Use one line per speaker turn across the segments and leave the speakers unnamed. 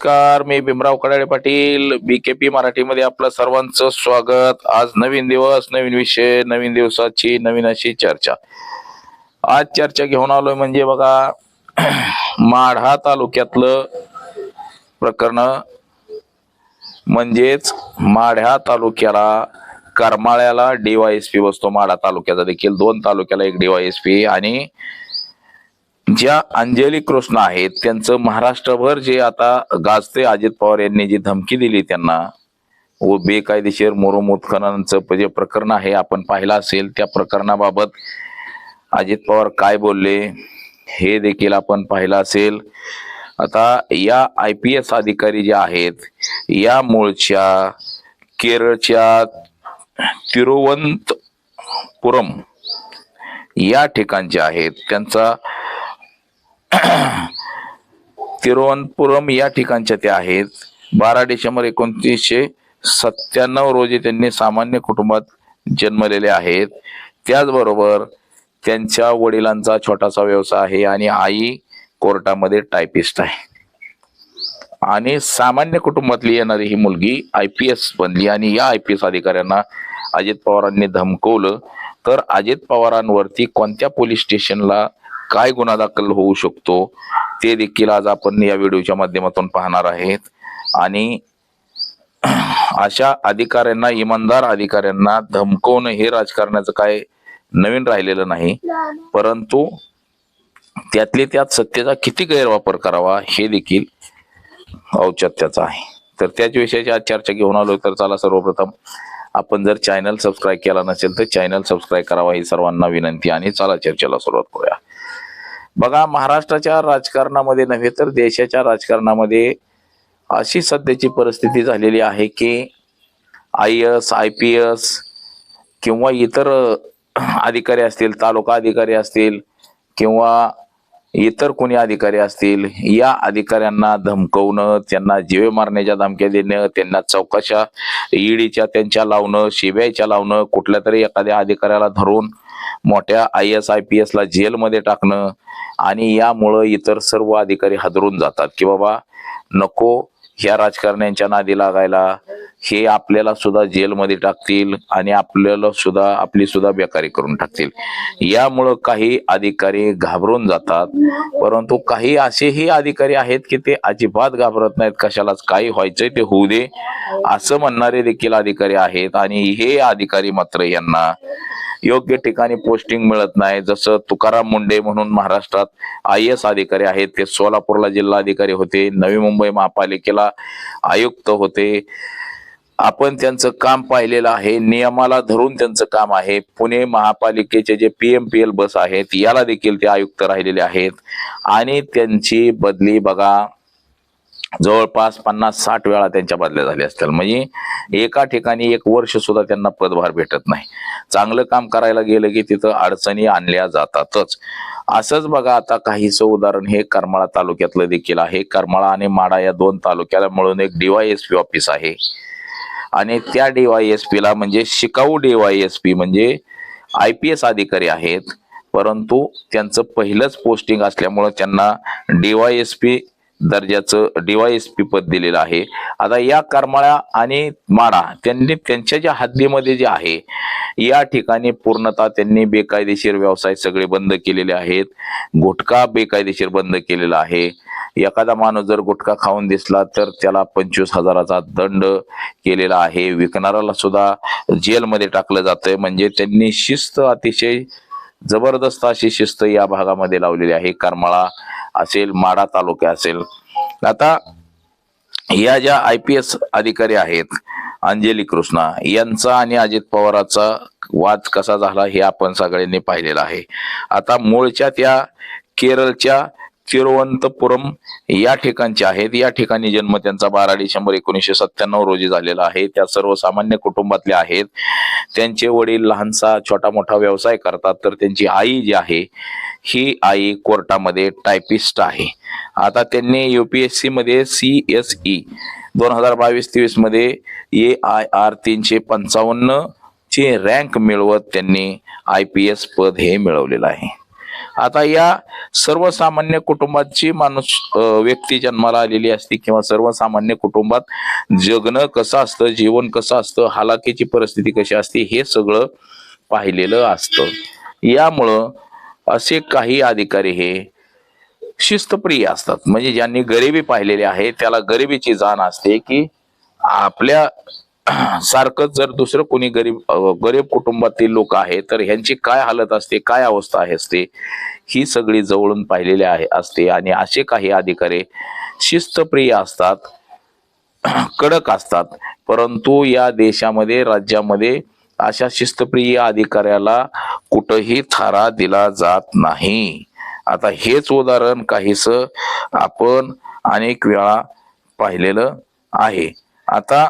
नमस्कार मी भीमराव कडाळे पाटील बीकेपी मराठीमध्ये आपलं सर्वांचं स्वागत. आज नवीन दिवस नवीन विषय नवीन दिवसाची नवीन अशी चर्चा. आज चर्चा घेऊन आलोय म्हणजे बघा माढा तालुक्यातलं प्रकरण म्हणजेच माढ्या तालुक्याला करमाळ्याला डीवायएसपी बसतो. माढा तालुक्याचा देखील दोन तालुक्याला एक डीवायएसपी आणि ज्या अंजली कृष्ण आहेत त्यांचं महाराष्ट्रभर जे आता गाजते अजित पवार यांनी जी धमकी दिली त्यांना व बेकायदेशीर मोरोम उत्खननचं जे प्रकरण आहे आपण पाहिलं असेल त्या प्रकरणाबाबत अजित पवार काय बोलले हे देखील आपण पाहिलं असेल. आता या आय पी एस अधिकारी जे आहेत या मूळच्या केरळच्या तिरुवंतपुरम या ठिकाणचे आहेत. त्यांचा तिरुवनंतपुरम या ठिकाणच्या त्या आहेत. बारा डिसेंबर एकोणतीसशे सत्त्याण्णव रोजी त्यांनी सामान्य कुटुंबात जन्मलेले आहेत. त्याचबरोबर त्यांच्या वडिलांचा छोटासा व्यवसाय आहे आणि आई कोर्टामध्ये टायपिस्ट आहे. आणि सामान्य कुटुंबातली येणारी ही मुलगी आय पी एस बनली आणि या आय पी एस अधिकाऱ्यांना अजित पवारांनी धमकवलं. तर अजित पवारांवरती कोणत्या पोलीस स्टेशनला काय गुन्हा दाखल होऊ शकतो ते देखील आज आपण या व्हिडिओच्या माध्यमातून पाहणार आहेत. आणि अशा अधिकाऱ्यांना इमानदार अधिकाऱ्यांना धमकवणं हे राजकारणाचं काय नवीन राहिलेलं नाही. परंतु त्यातले त्यात सत्तेचा किती गैरवापर करावा हे देखील औचित्याचं आहे. तर त्याच विषयाची आज चर्चा घेऊन आलो तर चला सर्वप्रथम आपण जर चॅनल सबस्क्राईब केला नसेल तर चॅनल सबस्क्राईब करावा ही सर्वांना विनंती आणि चला चर्चेला सुरुवात करूया. बघा महाराष्ट्राच्या राजकारणामध्ये नव्हे तर देशाच्या राजकारणामध्ये अशी सध्याची परिस्थिती झालेली आहे की I S I P S किंवा इतर अधिकारी असतील तालुका अधिकारी असतील किंवा इतर कोणी अधिकारी असतील या अधिकाऱ्यांना धमकवणं त्यांना जीवे मारण्याच्या धमक्या देणं त्यांना चौकशा ईडीच्या त्यांच्या लावणं सीबीआयच्या लावणं कुठल्या तरी एखाद्या अधिकाऱ्याला धरून मोठ्या आय एस आय पी एसला जेलमध्ये टाकणं आणि यामुळं इतर सर्व अधिकारी हादरून जातात की बाबा नको ह्या राजकारण्यांच्या नादी लागायला हे आपल्याला सुद्धा जेलमध्ये टाकतील आणि आपल्याला सुद्धा आपली सुद्धा बेकारी करून टाकतील. यामुळं काही अधिकारी घाबरून जातात परंतु काही असेही अधिकारी आहेत की ते अजिबात घाबरत नाहीत कशालाच काही व्हायचंय ते होऊ दे असं म्हणणारे देखील अधिकारी आहेत आणि हे अधिकारी मात्र यांना योग्य ठिकाणी पोस्टिंग मिळत नाही. जसं तुकाराम मुंडे म्हणून महाराष्ट्रात आय एस अधिकारी आहेत ते सोलापूरला जिल्हाधिकारी होते नवी मुंबई महापालिकेला आयुक्त होते. आपण त्यांचं काम पाहिलेलं आहे नियमाला धरून त्यांचं काम आहे. पुणे महापालिकेचे जे P M P L bus आहेत याला देखील ते आयुक्त राहिलेले आहेत. आणि त्यांची बदली बघा. जवळपास पन्नास साठ वेळा त्यांच्या बदल्या झाल्या असतील. म्हणजे एका ठिकाणी एक वर्ष सुद्धा त्यांना पदभार भेटत नाही. चांगलं काम करायला गेलं की तिथं अडचणी आणल्या जातातच. असंच बघा आता काहीचं उदाहरण हे करमाळा तालुक्यातलं देखील आहे. करमाळा आणि माडा या दोन तालुक्याला मिळून एक डीवायएसपी ऑफिस आहे. आणि त्या डीवायएसपीला म्हणजे शिकाऊ डीवायएसपी म्हणजे आय पी एस अधिकारी आहेत. परंतु त्यांचं पहिलंच पोस्टिंग असल्यामुळं त्यांना डीवायएसपी दर्जाचं डीवायएसपी पद दिलेलं आहे. आता या करमाळा आणि माडा त्यांनी त्यांच्या ज्या हद्दीमध्ये जे आहे या ठिकाणी पूर्णतः त्यांनी बेकायदेशीर व्यवसाय सगळे बंद केलेले आहेत. गुटखा बेकायदेशीर बंद केलेला आहे. एखादा माणूस जर गुटखा खाऊन दिसला तर त्याला पंचवीस हजाराचा दंड केलेला आहे. विकणाऱ्याला सुद्धा जेलमध्ये टाकलं जातंय. म्हणजे त्यांनी शिस्त अतिशय जबरदस्त अशी शिस्त या भागामध्ये लावलेली आहे. करमाळा असेल माडा तालुका असेल. आता या ज्या आय पी एस अधिकारी आहेत अंजली कृष्णा यांचा आणि अजित पवाराचा वाद कसा झाला हे आपण सगळ्यांनी पाहिलेलं आहे. आता मूळच्या त्या केरळच्या तिरुवनंतपुरम या ठिकाणचे आहेत. या ठिकाणी जन्म त्यांचा बारा डिसेंबर एकोणीसशे सत्त्याण्णव रोजी झालेला आहे. त्या सर्वसामान्य कुटुंबातले आहेत. त्यांचे वडील लहानसा छोटा मोठा व्यवसाय करतात. तर त्यांची आई जी आहे ही आई कोर्टामध्ये टायपिस्ट आहे. आता त्यांनी युपीएससी मध्ये सी एस ई दोन हजार बावीस तेवीसमध्ये ए आय आर तीनशे पंचावन्न चे रँक मिळवत त्यांनी आय पी एस पद हे मिळवलेलं आहे. आता या सर्वसामान्य कुटुंबाची माणूस व्यक्ती जन्माला आलेली असते किंवा सर्वसामान्य कुटुंबात जगणं कसं असतं जीवन कसं असतं हालाकीची परिस्थिती कशी असते हे सगळं पाहिलेलं असतं. यामुळं असे काही अधिकारी हे शिस्तप्रिय असतात. म्हणजे ज्यांनी गरिबी पाहिलेली आहे त्याला गरिबीची जाण असते की आपल्या सारखंच जर दुसरं कोणी गरीब गरीब कुटुंबातील लोक आहे तर ह्यांची काय हालत असते काय अवस्था आहे असते ही सगळी जवळून पाहिलेली आहे असते. आणि असे काही अधिकारी शिस्तप्रिय असतात कडक असतात. परंतु या देशामध्ये राज्यामध्ये अशा शिस्तप्रिय अधिकाऱ्याला कुठंही थारा दिला जात नाही. आता हेच उदाहरण काहीस आपण अनेक वेळा पाहिलेलं आहे. आता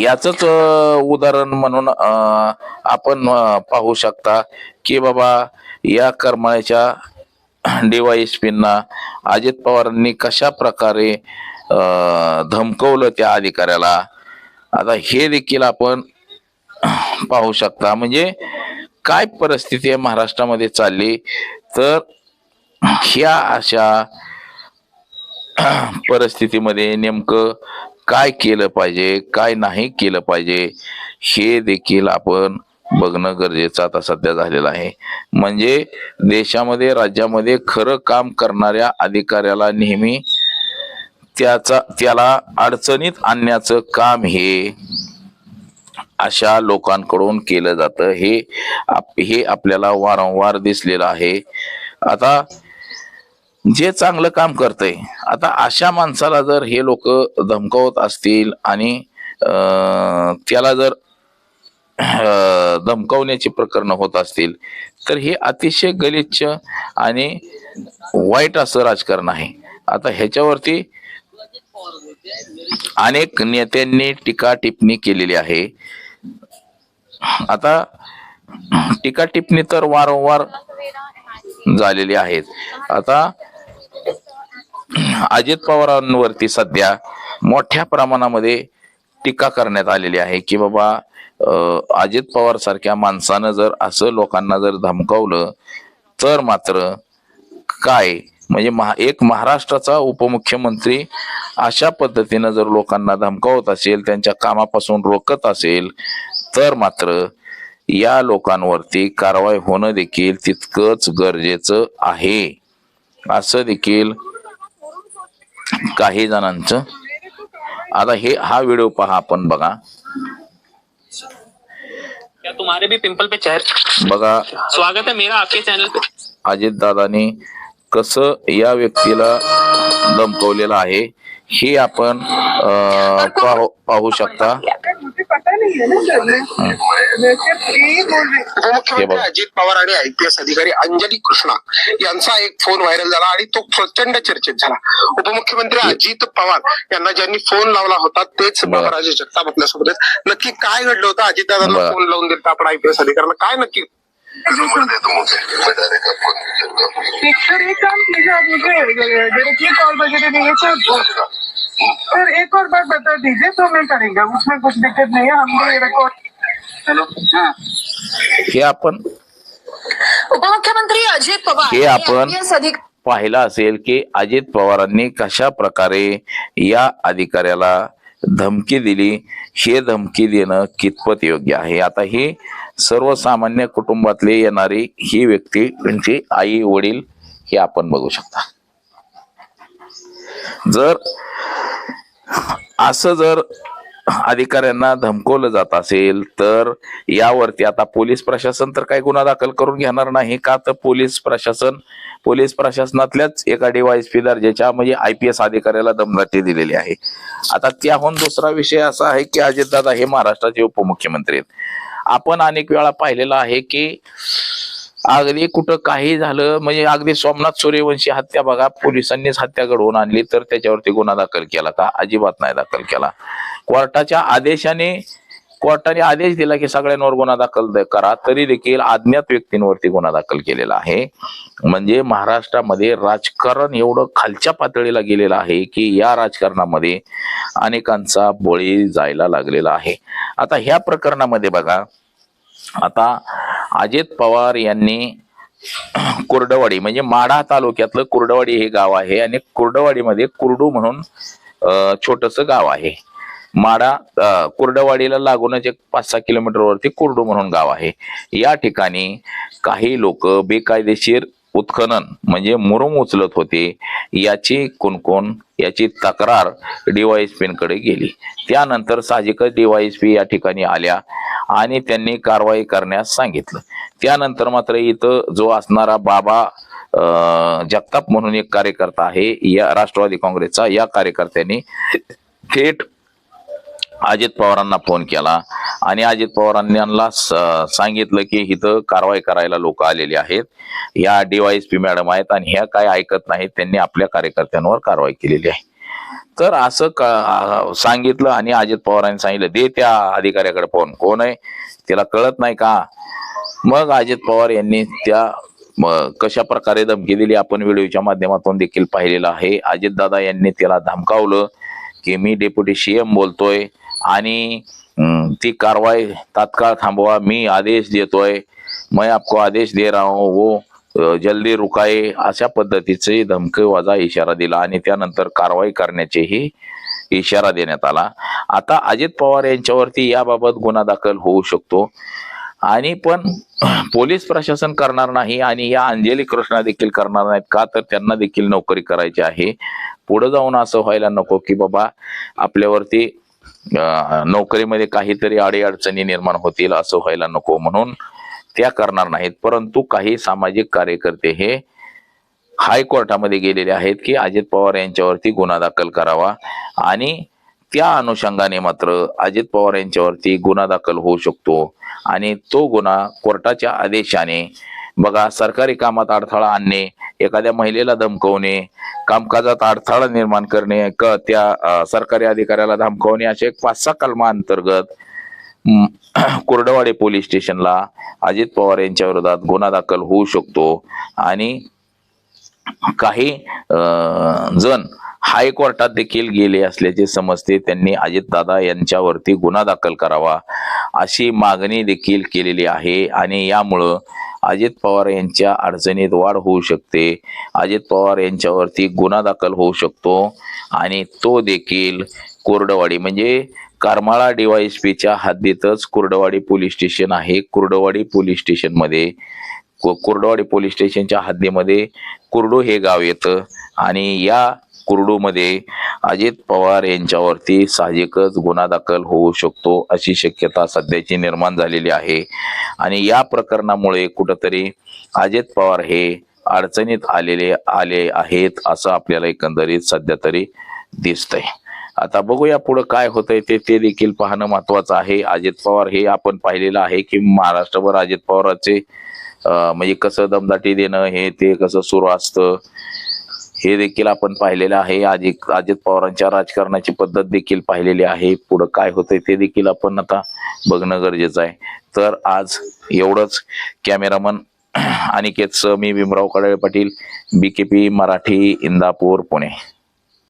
याच उदाहरण म्हणून आपण पाहू शकता की बाबा या करमाळ्याच्या डीवायएसपींना अजित पवारांनी कशा प्रकारे धमकवलं त्या अधिकाऱ्याला? आता हे देखील आपण पाहू शकता. म्हणजे काय परिस्थिती आहे महाराष्ट्रामध्ये चालली? तर ह्या अशा परिस्थितीमध्ये नेमकं काय केलं पाहिजे काय नाही केलं पाहिजे हे देखील आपण बघणं गरजेचं आता सध्या झालेलं आहे. म्हणजे देशामध्ये राज्यामध्ये खरं काम करणाऱ्या अधिकाऱ्याला नेहमी त्याचा त्याला अडचणीत आणण्याचं काम हे अशा लोकांकडून केलं जातं. हे आप- हे आपल्याला वारंवार दिसलेलं आहे. आता जे चांगलं काम करतंय. आता अशा माणसाला जर हे लोक धमकावत असतील आणि त्याला जर धमकवण्याची धमकावण्याची होत असतील तर हे अतिशय गलिच्छ आणि वाईट असं राजकारण आहे. आता ह्याच्यावरती अनेक नेत्यांनी टीका टिप्पणी केलेली आहे. आता टीका टिप्पणी तर वारंवार झालेली आहेत. आता अजित पवारांवरती सध्या मोठ्या प्रमाणामध्ये टीका करण्यात आलेली आहे की बाबा अजित पवार सारख्या माणसानं जर असं लोकांना जर धमकावलं तर मात्र काय? म्हणजे महा एक महाराष्ट्राचा उपमुख्यमंत्री अशा पद्धतीनं जर लोकांना धमकावत असेल त्यांच्या कामापासून रोखत असेल तर मात्र या लोकांवरती कारवाई होणं देखील तितकंच गरजेचं आहे. असं देखील काही जणांचं. आता हे हा व्हिडिओ पहा आपण बघा.
क्या तुम्हारे भी पिंपल पे चेहरे?
बघा.
स्वागत है मेरा आपके चैनल पे.
अजितदादांनी कसं या व्यक्तीला धमकवलेलं आहे हे आपण पाहू शकता.
अजित पवार आणि आयपीएस अधिकारी अंजली कृष्णा यांचा एक फोन व्हायरल झाला आणि तो प्रचंड चर्चेत झाला. उपमुख्यमंत्री अजित पवार यांना ज्यांनी फोन लावला होता तेच
बरं.
बाबाराजे जगताप आपल्यासोबत. नक्की काय घडलं होतं? अजितदादांना. फोन लावून दिला आपण आयपीएस अधिकाऱ्यांना. काय नक्की
सर एक काम कीजिए आप मुझे डायरेक्टली कॉल वगैरह नहीं है सर सर एक और बात बता दीजिए तो मैं करेंगे उसमें कुछ दिक्कत नहीं है हम भी रिकॉर्ड चलो। हाँ।
हे आपण
उपमुख्यमंत्री अजित पवार
हे आपण-
अधिक
पाहिलं असेल की अजित पवारांनी कशा प्रकारे या अधिकाऱ्याला धमकी दिली हे धमकी देणं कितपत योग्य आहे? आता ही सर्वसामान्य कुटुंबातले येणारी ही व्यक्ती त्यांची आई वडील हे आपण बघू शकता. जर असं जर अधिकाऱ्यांना धमकवलं जात असेल तर यावरती आता पोलीस प्रशासन तर काही गुन्हा दाखल करून घेणार नाही का? तर पोलीस प्रशासन पोलीस प्रशासनातल्याच एका डीवायएसपी दर्जाच्या म्हणजे आय पी एस अधिकाऱ्याला दमदाटी दिलेली आहे. आता त्याहून दुसरा विषय असा आहे की अजितदादा हे महाराष्ट्राचे उपमुख्यमंत्री आहेत. आपण अनेक वेळा पाहिलेलं आहे की अगदी कुठं काही झालं म्हणजे अगदी सोमनाथ सूर्यवंशी हत्या बघा पोलिसांनीच हत्या घडवून आणली तर त्याच्यावरती गुन्हा दाखल केला का अजिबात नाही दाखल केला. कोर्टाच्या आदेशाने कोर्टाने आदेश दिला की सगळ्यांवर गुन्हा दाखल करा तरी देखील अज्ञात व्यक्तींवरती गुन्हा दाखल केलेला आहे. म्हणजे महाराष्ट्रामध्ये राजकारण एवढं खालच्या पातळीला गेलेलं आहे की या राजकारणामध्ये अनेकांचा बळी जायला लागलेला आहे. आता ह्या प्रकरणामध्ये बघा आता अजित पवार यांनी कुर्डवाडी म्हणजे माढा तालुक्यातलं कुर्डवाडी हे गाव आहे आणि कुर्डवाडीमध्ये कुर्डू म्हणून छोटस गाव आहे. माढा कुर्डवाडीला लागूनच एक पाच सहा किलोमीटरवरती कुर्डू म्हणून गाव आहे. या ठिकाणी काही लोक बेकायदेशीर उत्खनन म्हणजे मुरुम उचलत होते याची कोणकोण याची तक्रारकडे गेली. त्यानंतर साहजिकच डीवायएसपी या ठिकाणी आल्या आणि त्यांनी कारवाई करण्यास सांगितलं. त्यानंतर मात्र इथं जो असणारा बाबा जगताप म्हणून एक कार्यकर्ता आहे या राष्ट्रवादी काँग्रेसचा या कार्यकर्त्यांनी थेट अजित पवारांना फोन केला. आणि अजित पवारांनी यांना सांगितलं की इथं कारवाई करायला लोक आलेली आहेत. या डीवायएसपी मॅडम आहेत आणि ह्या काय ऐकत नाहीत त्यांनी आपल्या कार्यकर्त्यांवर कारवाई केलेली आहे. तर असं क- सांगितलं आणि अजित पवारांनी सांगितलं दे त्या अधिकाऱ्याकडे फोन. कोण आहे? तिला कळत नाही का? मग अजित पवार यांनी त्या कशा प्रकारे धमकी दिली आपण व्हिडिओच्या माध्यमातून देखील पाहिलेलं आहे. अजितदादा यांनी त्याला धमकावलं की मी डेप्युटी सीएम बोलतोय. आणि ती कारवाई तात्काळ थांबवा. मी आदेश देतोय. मैं आपको आदेश दे रहा हूं. वो जल्दी रुकाए. अशा पद्धतीचे धमकीवाजा इशारा दिला आणि त्यानंतर कारवाई करण्याचेही इशारा देण्यात आला. आता अजित पवार यांच्यावरती याबाबत गुन्हा दाखल होऊ शकतो. आणि पण पोलीस प्रशासन करणार नाही आणि या अंजली कृष्णा देखील करणार नाहीत का? तर त्यांना देखील नोकरी करायची आहे. पुढे जाऊन असं व्हायला नको की बाबा आपल्यावरती नोकरीमध्ये काहीतरी अडीअडचणी निर्माण होतील असं व्हायला नको म्हणून त्या करणार नाहीत. परंतु काही सामाजिक कार्यकर्ते हे हायकोर्टामध्ये गेलेले आहेत की अजित पवार यांच्यावरती गुन्हा दाखल करावा आणि त्या अनुषंगाने मात्र अजित पवार यांच्यावरती गुन्हा दाखल होऊ शकतो आणि तो गुन्हा कोर्टाच्या आदेशाने बघा सरकारी कामात अडथळा आणणे एखाद्या महिलेला धमकवणे कामकाजात अडथळा निर्माण करणे क त्या सरकारी अधिकाऱ्याला धमकवणे असे एक पाच सहा कलमांतर्गत कुर्डवाडे पोलीस स्टेशनला अजित पवार यांच्या विरोधात गुन्हा दाखल होऊ शकतो. आणि काही जण हायकोर्टात देखील गेले असल्याचे समजते त्यांनी अजितदादा यांच्यावरती गुन्हा दाखल करावा अशी मागणी देखील केलेली आहे. आणि यामुळं अजित पवार यांच्या अडचणीत वाढ होऊ शकते. अजित पवार यांच्यावरती गुन्हा दाखल होऊ शकतो आणि तो देखील कोरडवाडी म्हणजे करमाळा डीवायएसपीच्या हद्दीतच कुर्डवाडी पोलीस स्टेशन आहे. कुर्डवाडी पोलीस स्टेशनमध्ये कुर्डवाडी पोलीस स्टेशनच्या हद्दीमध्ये कुर्डू हे गाव येतं. आणि या कुर्डूमध्ये अजित पवार यांच्यावरती साहजिकच गुन्हा दाखल होऊ शकतो अशी शक्यता सध्याची निर्माण झालेली आहे. आणि या प्रकरणामुळे कुठंतरी अजित पवार हे अडचणीत आलेले आले आहेत असं आपल्याला एकंदरीत सध्या तरी दिसतंय. आता बघूया पुढे काय होतंय ते ते देखील पाहणं महत्वाचं आहे. अजित पवार हे आपण पाहिलेलं आहे की महाराष्ट्रभर अजित पवारचे म्हणजे कसं दमदाटी देणं हे ते कसं सुरू असतं हे देखील आपण पाहिलेलं आहे. अजित अजित पवारांच्या राजकारणाची पद्धत देखील पाहिलेली आहे. पुढं काय होतंय ते देखील आपण आता बघणं गरजेचं आहे. तर आज एवढंच. कॅमेरामन अनिकेतचं मी भीमराव कडाळे पाटील बीकेपी मराठी इंदापूर पुणे.